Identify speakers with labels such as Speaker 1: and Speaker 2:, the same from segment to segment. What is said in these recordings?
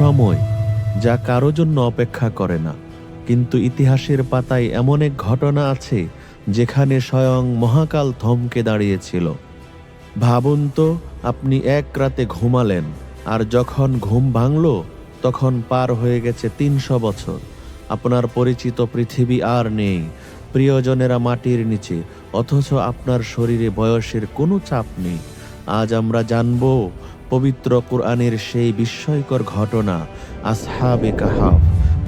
Speaker 1: সময় যা কারও জন্য অপেক্ষা করে না। কিন্তু ইতিহাসের পাতায় এমন এক ঘটনা আছে যেখানে স্বয়ং মহাকাল থমকে দাঁড়িয়েছিল। ভাবুন তো, আপনি এক রাতে ঘুমালেন, আর যখন ঘুম ভাঙল, তখন পার হয়ে গেছে তিনশো বছর। আপনার পরিচিত পৃথিবী আর নেই, প্রিয়জনেরা মাটির নিচে, অথচ আপনার শরীরে বয়সের কোনো চাপ নেই। আজ আমরা জানব পবিত্র কোরআনের সেই বিস্ময়কর ঘটনা আসহাবে কাহাফ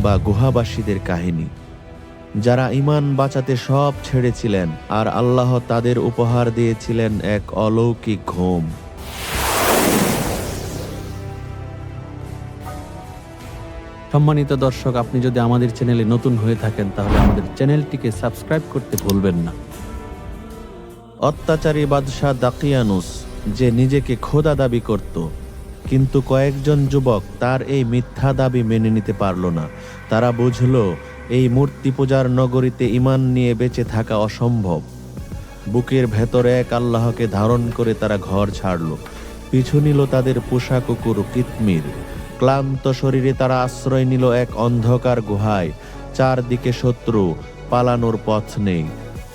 Speaker 1: বা গুহাবাসীদের কাহিনী। যারা ইমান বাঁচাতে সব ছেড়েছিলেন আর আল্লাহ তাদের উপহার দিয়েছিলেন এক অলৌকিক ঘুম।
Speaker 2: সম্মানিত দর্শক, আপনি যদি আমাদের চ্যানেলে নতুন হয়ে থাকেন, তাহলে আমাদের চ্যানেলটিকে সাবস্ক্রাইব করতে ভুলবেন না।
Speaker 1: অত্যাচারী বাদশাহ দাকিয়ানুস যে নিজেকে খোদা দাবি করত। কিন্তু কয়েকজন যুবক তার এই মিথ্যা দাবি মেনে নিতে পারল না। তারা বুঝল, এই মূর্তি পূজার নগরীতে ইমান নিয়ে বেঁচে থাকা অসম্ভব। বুকের ভেতরে এক আল্লাহকে ধারণ করে তারা ঘর ছাড়ল। পিছু নিল তাদের পোষা কুকুর কিতমির। ক্লান্ত শরীরে তারা আশ্রয় নিল এক অন্ধকার গুহায়। চারদিকে শত্রু, পালানোর পথ নেই।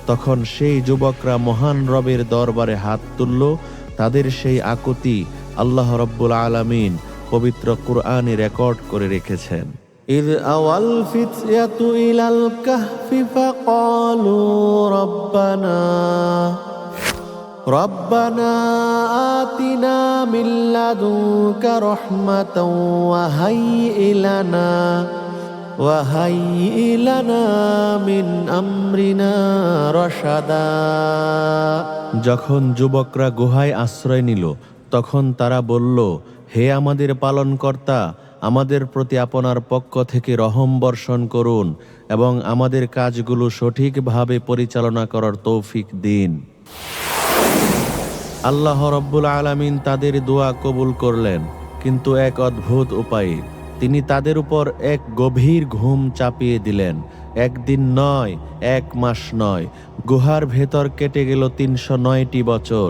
Speaker 1: তখন সেই যুবকরা মহান রবের দরবারে হাত তুলল তাদের সেই আকুতি আল্লাহ রব্বুল আলামিন পবিত্র কুরআনে রেকর্ড করে রেখেছেন إذ أوى الفتية إلى الكهف فقالوا ربنا ربنا آتنا من لدنك رحمة وهيئ لنا وهيئ لنا من أمرنا رشدا যখন যুবকরা গুহায় আশ্রয় নিল, তখন তারা বলল, হে আমাদের পালনকর্তা, আমাদের প্রতি আপনার পক্ষ থেকে রহম বর্ষণ করুন এবং আমাদের কাজগুলো সঠিকভাবে পরিচালনা করার তৌফিক দিন। আল্লাহ রব্বুল আলামিন তাদের দোয়া কবুল করলেন, কিন্তু এক অদ্ভুত উপায়ে। তিনি তাদের উপর এক গভীর ঘুম চাপিয়ে দিলেন, একদিন নয়, এক মাস নয় গুহার ভেতর কেটে গেল তিনশো নয়টি বছর।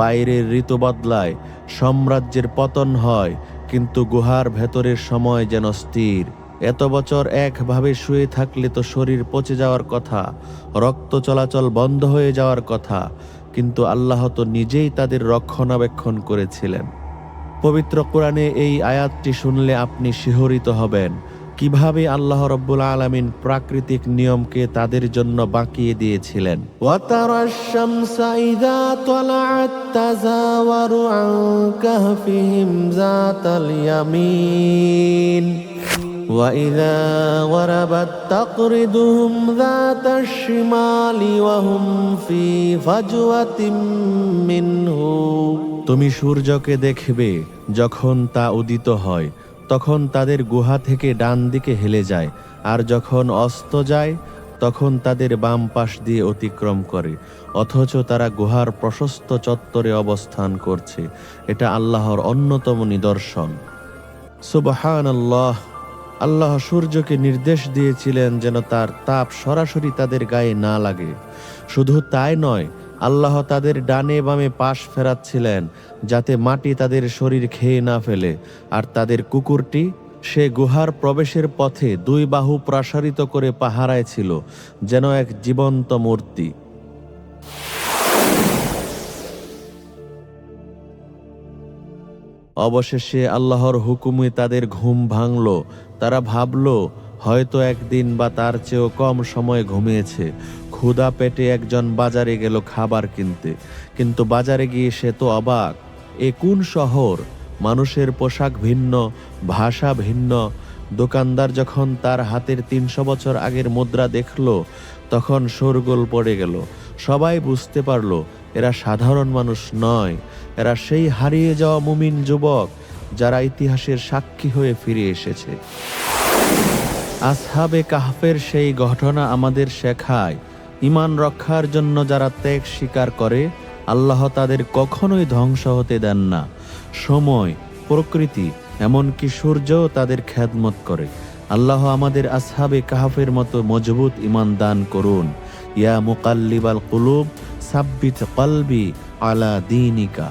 Speaker 1: বাইরের ঋতু বদলায়, সাম্রাজ্যের পতন হয়, কিন্তু গুহার ভেতরের সময় যেন স্থির। এত বছর একভাবে শুয়ে থাকলে তো শরীর পচে যাওয়ার কথা, রক্ত চলাচল বন্ধ হয়ে যাওয়ার কথা, কিন্তু আল্লাহ তো নিজেই তাদের রক্ষণাবেক্ষণ করেছিলেন। পবিত্র কোরআনে এই আয়াতটি শুনলে আপনি শিহরিত হবেন। কিভাবে আল্লাহ রব্বুল আলামিন প্রাকৃতিক নিয়মকে তাদের জন্য বাঁকিয়ে দিয়েছিলেন وَتَرَى الشَّمْسَ إِذَا طَلَعَت تَزَاوَرُ عَن كَهْفِهِمْ ذَاتَ الْيَمِينِ وَإِذَا غَرَبَت تَقْرِضُهُمْ ذَاتَ الشِّمَالِ وَهُمْ فِي فَجْوَةٍ مِّنْهُ তুমি সূর্যকে দেখবে যখন তা উদিত হয় তখন তাদের গুহা থেকে ডান দিকে হেলে যায়, আর যখন অস্ত যায়, তখন তাদের বাম পাশ দিয়ে অতিক্রম করে, অথচ তারা গুহার প্রশস্ত চত্বরে অবস্থান করছে। এটা আল্লাহর অন্যতম নিদর্শন। সুবহান আল্লাহ আল্লাহ সূর্যকে নির্দেশ দিয়েছিলেন যেন তার তাপ সরাসরি তাদের গায়ে না লাগে। শুধু তাই নয় আল্লাহ তাদের ডানে বামে পাশ ফেরাচ্ছিলেন, যাতে মাটি তাদের শরীর খেয়ে না ফেলে, আর তাদের কুকুরটি সে গুহার প্রবেশের পথে দুই বাহু প্রসারিত করে পাহারায় ছিল, যেন এক জীবন্ত মূর্তি। অবশেষে আল্লাহর হুকুমে তাদের ঘুম ভাঙল, তারা ভাবল হয়তো একদিন বা তার চেয়েও কম সময় ঘুমিয়েছে। ক্ষুধা পেটে একজন বাজারে গেল খাবার কিনতে। কিন্তু বাজারে গিয়ে সে তো অবাক। এ কোন শহর? মানুষের পোশাক ভিন্ন, ভাষা ভিন্ন। দোকানদার যখন তার হাতের তিনশো বছর আগের মুদ্রা দেখল, তখন শোরগোল পড়ে গেল। সবাই বুঝতে পারল, এরা সাধারণ মানুষ নয়। এরা সেই হারিয়ে যাওয়া মুমিন যুবক, যারা ইতিহাসের সাক্ষী হয়ে ফিরে এসেছে। আসহাবে কাহফের সেই ঘটনা আমাদের শেখায়। ইমান রক্ষার জন্য যারা ত্যাগ স্বীকার করে, আল্লাহ তাদের কখনোই ধ্বংস হতে দেন না। সময়, প্রকৃতি, এমনকি সূর্যও তাদের খ্যাদমত করে। আল্লাহ আমাদের আসহাবে কাহাফের মতো মজবুত ইমান দান করুন। ইয়া মুকাল্লিবাল কুলুব, সাব্বিত কলবি আলা দিনিকা।